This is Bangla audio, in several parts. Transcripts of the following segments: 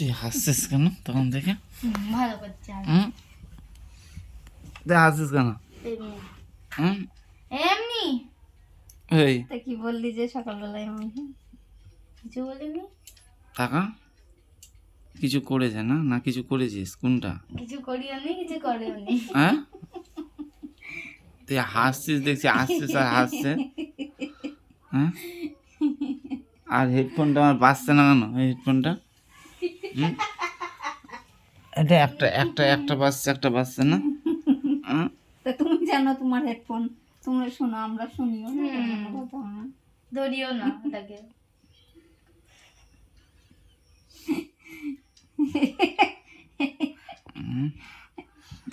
তুই হাসছিস কেন? তখন থেকে? হুম, ভালো করছে আর হুম? তুই হাসছিস কেন? হুম? এমনি? এই। তা কি বললি যে সকালবেলায় আমি? কিছু বলিনি? টাকা কিছু করেছে না? না কিছু করেছিস? কোনটা? কিছু করিও নি কিছু করিও নি। হ্যাঁ? তুই হাসছিস দেখছি হাসছিস আর হাসছে। হ্যাঁ? আর হেডফোনটা আমার বাজছে না কেন? হেডফোনটা? এটা একটা একটা একটা বাজছে একটা বাজছে না? তা তুমি জানো তোমার হেডফোন তোমরা শোনো আমরা শুনিও না। ধরিও ওটাকে।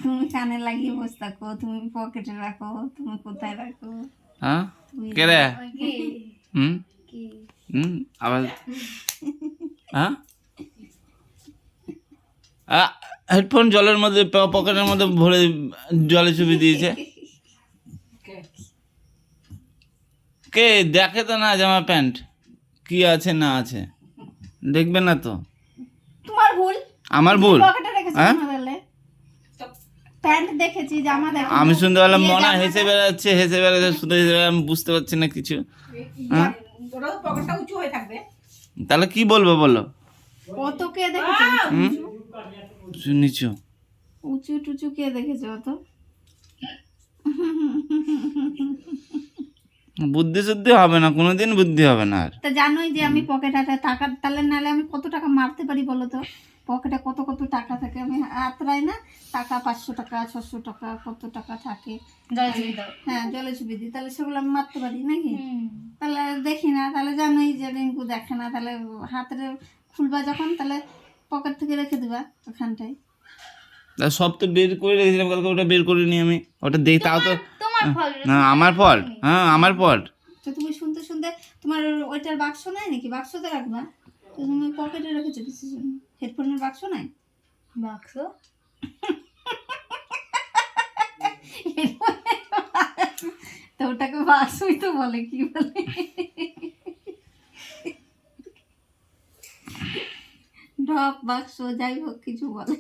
তুমি কানে লাগিয়ে বসে থাকো তুমি পকেটে রাখো তুমি কোথায় রাখো? হ্যাঁ কে রে? হুম? হুম? আবার হ্যাঁ হেডফোন জলের মধ্যে প- পকেটের মধ্যে ভরে জলে চুপি দিয়েছে। কে দেখে তো না জামা প্যান্ট। কি আছে না আছে। দেখবে না তো। তোমার ভুল। আমার ভুল। হ্যাঁ? প্যান্ট দেখেছি জামা দেখো। আমি শুনতে পেলাম মনে হেসে বেড়াচ্ছে হেসে বেড়াচ্ছে শুধু হেসে বেড়াচ্ছে, আমি বুঝতে পারছি না কিছু। হ্যাঁ? তাহলে কি বলব বলো? কত কে দেখেছ? হুম নিচু? উঁচু টুচু কে দেখেছ অত বুদ্ধি শুদ্ধি হবে না কোনোদিন বুদ্ধি হবে না আর। তা জানোই যে আমি পকেট হাতে টাকা তাহলে নাহলে আমি কত টাকা মারতে পারি বলো তো? পকেটে কত কত টাকা থাকে? আমি হাতরাই না টাকা পাঁচশো টাকা ছশো টাকা কত টাকা থাকে? জল হ্যাঁ জলে ছবি দিই তাহলে সেগুলো আমি মারতে পারি নাকি? হুম। তাহলে দেখি না তাহলে জানোই যে রিঙ্কু দেখে না তাহলে হাতের খুলবা যখন তাহলে পকেট থেকে রেখে দিবা ওখানটায়। তা সব তো বের করে রেখেছিলাম কালকে ওটা বের করিনি আমি। ওটা দেখ তাও তো তোমার ফল না আমার ফল্ট হ্যাঁ আমার ফল্ট তো তুমি শুনতে শুনতে তোমার ওইটার বাক্স নাই নাকি? বাক্সতে রাখবা। তো তুমি পকেটে রেখেছো কিছু হেডফোনের বাক্স নাই? বাক্স? তো ওটাকে বাক্সই তো বলে কি বলে? ড্রপ বাক্স যাই হোক কিছু বলে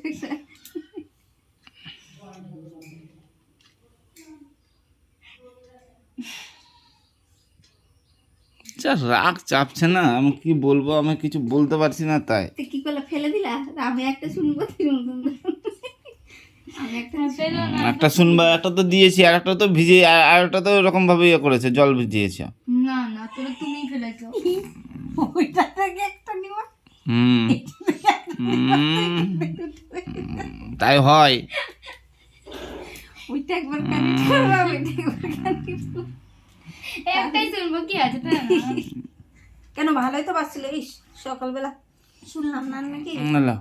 যা রাগ চাপছে না আমি কি বলব আমি কিছু বলতে পারছি না তাই। কি করলে ফেলে দিলা? আমি একটা শুনব তুমি একটা পেল একটা শুনবা একটা তো দিয়েছি আর একটা তো ভিজে আর একটা তো এরকম ভাবে ইয়ে করেছে জল ভিজিয়েছে। না না তোরা তুমিই ফেলেছো। ওইটা থেকে একটা হুম হুম, তাই হয়। ওইটা একবার ওইটা একবার কানেক্ট একটাই শুনব কি আছে কেন ভালোই তো বাজছিল ইস সকালবেলা শুনলাম না নাকি? নালা।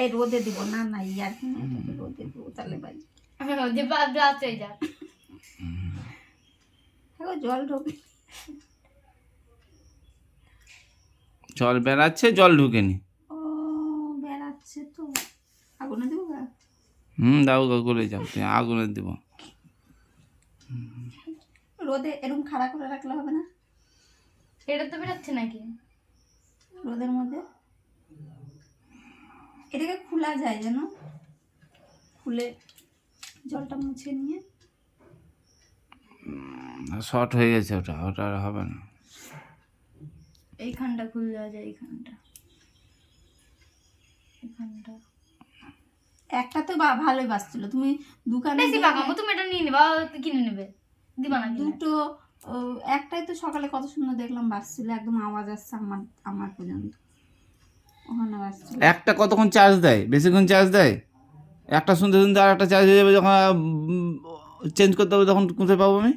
এই রোদে দিব না না ইয়ার না, এটাকে রোদে দিব তাহলে বাজি। হ্যাঁ, যে বাদ রাতে যা। দেখো জল ঢোকে। জল বেড়াচ্ছে জল ঢুকেনি। ও বেড়াচ্ছে তো। আগুনে দেবো হুম দাও গা করে যাও তুমি আগুনে দিব। রোদে এরকম খাড়া করে রাখলে হবে না? এটা তো বেরোচ্ছে নাকি? রোদের মধ্যে? এটাকে খোলা যায় যেন। খুলে জলটা মুছে নিয়ে। শর্ট হয়ে গেছে ওটা ওটা আর হবে না। এইখানটা খুলে দেওয়া যায় এইখানটা। এইখানটা। একটা তো বা- ভালোই বাজছিল তুমি দোকানে বেশি তুমি এটা নিয়ে নেবা কিনে নেবে। দিবা না দুটো একটাই তো সকালে কত সুন্দর দেখলাম বাজছিল একদম আওয়াজ আসছে আমার আমার পর্যন্ত। ওখানে বাজছিল একটা কতক্ষণ চার্জ দেয়? বেশিক্ষণ চার্জ দেয়? একটা শুনতে শুনতে আর একটা চার্জ হয়ে যাবে যখন চেঞ্জ করতে হবে তখন কোথায় পাবো আমি?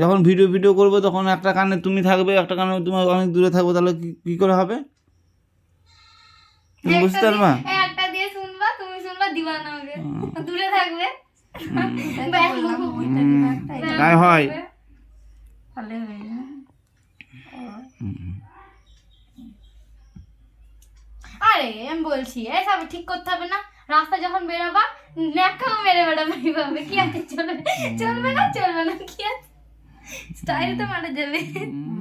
যখন ভিডিও ভিডিও করব তখন একটা কানে তুমি থাকবে একটা কানে তুমি অনেক দূরে থাকব তাহলে কি করে হবে? তুমি বুঝতে পারবা? একটা দিয়ে শুনবা তুমি শুনবা দিবা না দূরে থাকবে। তাই হয়। হয়ে। আরে আমি বলছি এসব ঠিক করতে হবে না। রাস্তা যখন বেরোবা ন্যাকাও মেরে বেড়াবে এইভাবে কি আছে চলবে চলবে না চলবে না কি আছে স্টাইল তো মারা যাবে হুম,